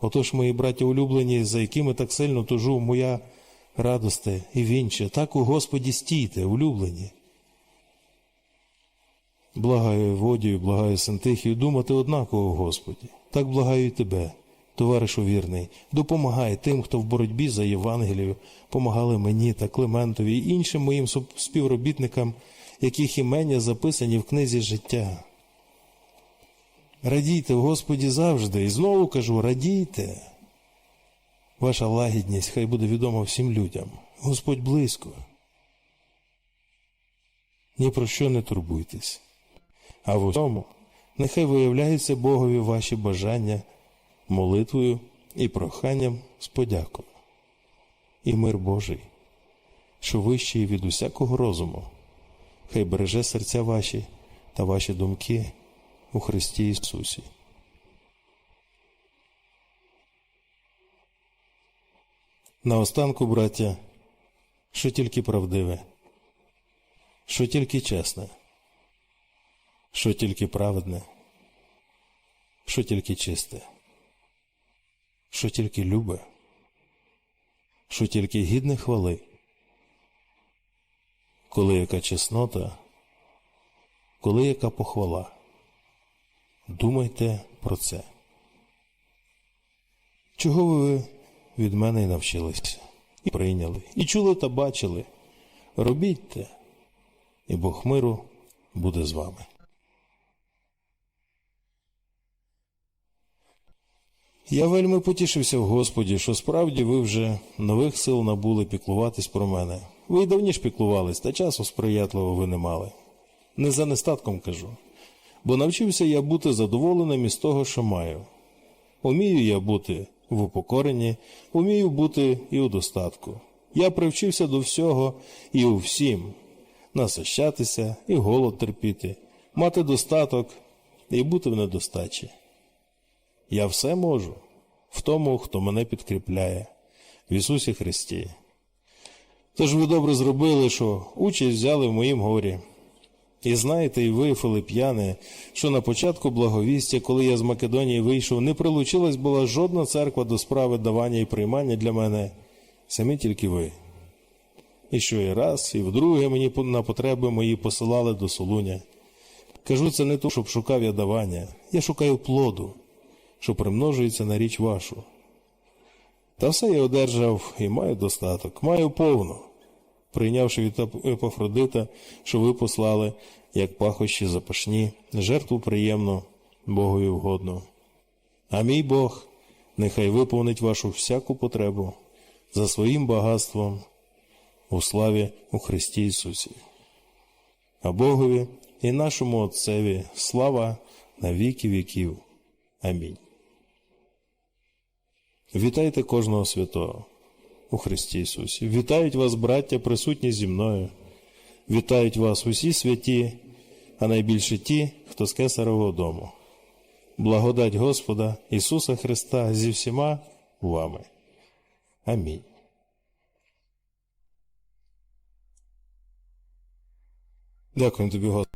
Отож, мої браття улюблені, за якими так сильно тужу моя радосте і вінче, так у Господі стійте, улюблені. Благаю Водію, благаю Сантихію думати однаково, Господі. Так благаю і тебе, товаришу вірний, допомагай тим, хто в боротьбі за Євангелію, помагали мені та Климентові і іншим моїм співробітникам, яких імення записані в книзі життя. Радійте в Господі завжди, і знову кажу, радійте. Ваша лагідність хай буде відома всім людям. Господь близько. Ні про що не турбуйтесь. А в усьому нехай виявляються Богові ваші бажання молитвою і проханням з подякою. І мир Божий, що вищий від усякого розуму, хай береже серця ваші та ваші думки у Христі Ісусі. Наостанку, браття, що тільки правдиве, що тільки чесне, що тільки праведне, що тільки чисте, що тільки любе, що тільки гідне хвали, коли яка чеснота, коли яка похвала. Думайте про це. Чого ви від мене й навчилися, і прийняли, і чули та бачили. Робіть те, і Бог миру буде з вами. Я вельми потішився в Господі, що справді ви вже нових сил набули піклуватись про мене. Ви й давніше піклувались, та часу сприятливого ви не мали. Не за нестатком кажу, бо навчився я бути задоволеним із того, що маю. Умію я бути в упокоренні, умію бути і у достатку. Я привчився до всього і у всім насищатися і голод терпіти, мати достаток і бути в недостачі. Я все можу в тому, хто мене підкріпляє, в Ісусі Христі. Тож ви добре зробили, що участь взяли в моїм горі. І знаєте, і ви, Филип'яни, що на початку благовістя, коли я з Македонії вийшов, не прилучилась була жодна церква до справи давання і приймання для мене, самі тільки ви. І що і раз, і вдруге мені на потреби мої посилали до Солуня. Кажу це не то, щоб шукав я давання, я шукаю плоду, що примножується на річ вашу. Та все я одержав і маю достаток, маю повно прийнявши від Еп- Епафродита, що ви послали, як пахощі запашні, жертву приємну, Богові вгодну. А мій Бог нехай виповнить вашу всяку потребу за своїм багатством у славі у Христі Ісусі. А Богові і нашому Отцеві слава на віки віків. Амінь. Вітайте кожного святого у Христі Ісусі. Вітають вас, браття, присутні зі мною. Вітають вас усі святі, а найбільше ті, хто з кесарового дому. Благодать Господа Ісуса Христа зі всіма вами. Амінь. Дякую тобі, Господи.